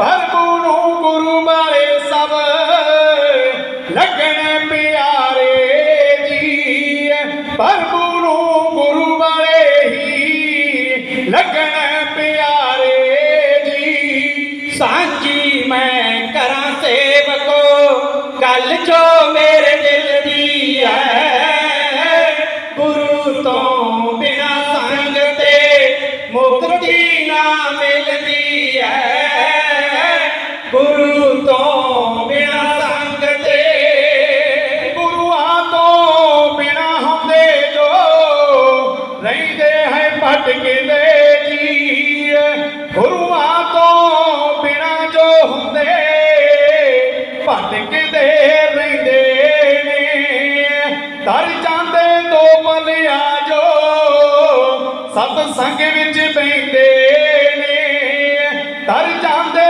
بھرپور گرو بڑے سب لگنے پیارے جی بھرپور گرو بڑے ہی لگنے پیارے جی سانچی میں کراں سیو کو گل جو میرے دل دی ہے گرو تو بنا سنگ تے مکتی نہ ملتی ہے ਗੁਰੂ ਤੋਂ ਬਿਨਾ ਸੰਗ ਗੁਰੂਆਂ ਤੋਂ ਬਿਨਾ ਹੁੰਦੇ ਜੋ ਰਹਿੰਦੇ ਹੈ ਭਟਕਦੇ ਜੀ ਗੁਰੂਆਂ ਤੋਂ ਬਿਨਾ ਜੋ ਹੁੰਦੇ ਭਟਕਦੇ ਰਹਿੰਦੇ ਨੇ। ਤਰ ਜਾਂਦੇ ਦੋ ਮਲਿਆ ਜੋ ਸਤ ਸੰਗ ਵਿੱਚ ਬੈਂਦੇ ਨੇ। ਤਰ ਜਾਂਦੇ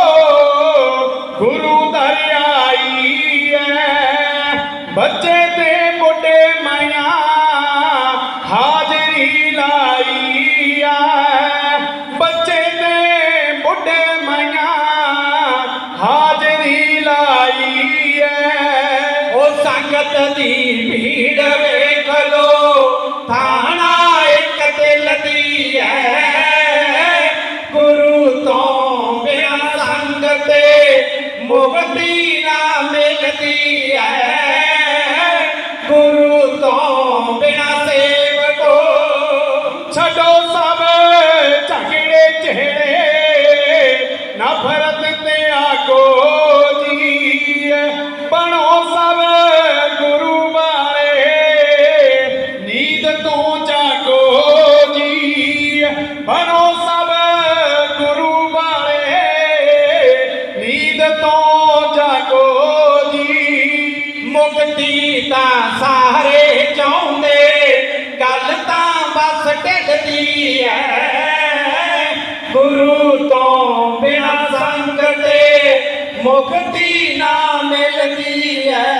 ਤੇ ਬੁੱਢੇ ਮਾਇਆ ਹਾਜ਼ਰੀ ਲਾਈ ਹੈ ਬੱਚੇ ਦੇ ਬੁੱਢੇ ਮਾਇਆ ਹਾਜ਼ਰੀ ਲਾਈ ਹੈ ਉਹ ਸੰਗਤ ਦੀ ਭੀੜ ਵੇਖ ਲੋ, ਥਾਣਾ ਇੱਕ ਤੇ ਦੀ ਹੈ ਗੁਰੂ ਤੋਂ ਬਿਨਾ ਸੰਗਤ ਤੇ ਮੁਕਤੀ ਨਾ ਮਿਲਦੀ। ਛੱਡੋ ਸਭ ਝਗੜੇ ਜਿਹੜੇ ਨਫ਼ਰਤ ਤੇ ਆਗੋ ਜੀ ਬਣੋ ਸਭ ਗੁਰੂ ਵਾਲੇ, ਨੀਂਦ ਤੋਂ ਜਾਗੋ ਜੀ ਬਣੋ ਸਭ ਗੁਰੂ ਵਾਲੇ, ਨੀਂਦ ਤੋਂ ਜਾਗੋ ਜੀ ਮੁਕਤੀ ਤਾਂ ਸਾਰੇ ਚਾਹੁੰਦੇ گرو تو سنگتے مکتی نہ ملتی ہے